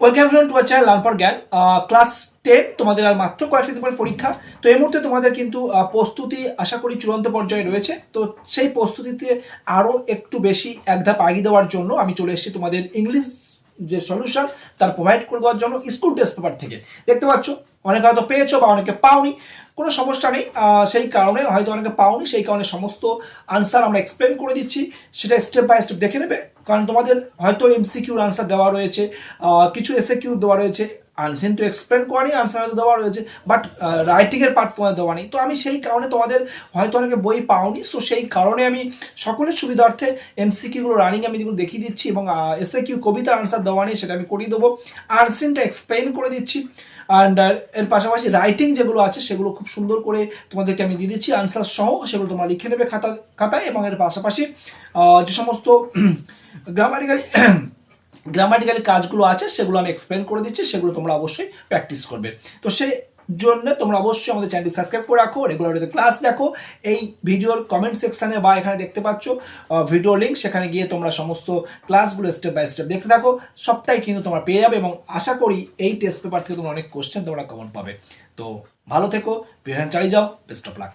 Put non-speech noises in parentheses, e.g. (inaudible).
Welcome friend to our channel for জ্ঞান class ten তোমাদের আর মাত্র কয়েকটি দিন পরে পরীক্ষা। তো এই মুহূর্তে তোমাদের কিন্তু প্রস্তুতি আশা করি চূড়ান্ত পর্যায়ে রয়েছে। তো সেই প্রস্তুতিতে আরও একটু বেশি এক ধাপ আগিয়ে দেওয়ার জন্য আমি চলে এসেছি তোমাদের ইংলিশ যে সলিউশন তার প্রোভাইড করে দেওয়ার জন্য স্কুল টেস্ট পেপার থেকে। দেখতে পাচ্ছ, অনেকে হয়তো পেয়েছ বা অনেকে পাওনি, কোনো সমস্যা নেই। সেই কারণে হয়তো অনেকে পাওনি, সেই কারণে সমস্ত আনসার আমরা এক্সপ্লেন করে দিচ্ছি। সেটা স্টেপ বাই স্টেপ দেখে নেবে। কারণ তোমাদের হয়তো এমসিকিউর আনসার দেওয়া রয়েছে কিছু এসে কিউ দেওয়া রয়েছে আনসেন তো এক্সপ্লেন করানি আনসার হয়তো দেওয়া রয়েছে বাট রাইটিংয়ের পার্ট তোমাদের দেওয়া নেই। তো আমি সেই কারণে তোমাদের হয়তো অনেকে বই পাওনি সো সেই কারণে আমি সকলের সুবিধার্থে এমসিকিউগুলো রানিং আমি যেগুলো দেখিয়ে দিচ্ছি এবং এসে কিউ কবিতার আনসার দেওয়া নেই, সেটা আমি করিয়ে দেবো। আনসেনটা এক্সপ্লেন করে দিচ্ছি অ্যান্ড এর পাশাপাশি রাইটিং যেগুলো আছে, সেগুলো খুব সুন্দর করে তোমাদেরকে আমি দিয়ে দিচ্ছি আনসার সহ, সেগুলো তোমরা লিখে নেবে খাতা, খাতায় এবং এর পাশাপাশি যে সমস্ত গ্রামাটিক্যালি গ্রামাটিক্যালি (clears throat) কাজগুলো আছে, সেগুলো আমি এক্সপ্লেন করে দিচ্ছি, সেগুলো তোমরা অবশ্যই প্র্যাকটিস করবে। তো সেই জন্য তোমরা অবশ্যই আমাদের চ্যানেলটি সাবস্ক্রাইব করে রাখো রেগুলার ক্লাস দেখো। এই ভিডিওর কমেন্ট সেকশানে বা এখানে দেখতে পাচ্ছ ভিডিও লিঙ্ক সেখানে গিয়ে তোমরা সমস্ত ক্লাসগুলো স্টেপ বাই স্টেপ দেখতে থাকো। সবটাই কিন্তু তোমরা পেয়ে যাবে এবং আশা করি এই টেস্ট পেপার থেকে তোমরা অনেক কোশ্চেন তোমরা কমন পাবে। তো ভালো থেকো প্রিপারেশন চালিয়ে যাও বেস্ট অফ লাক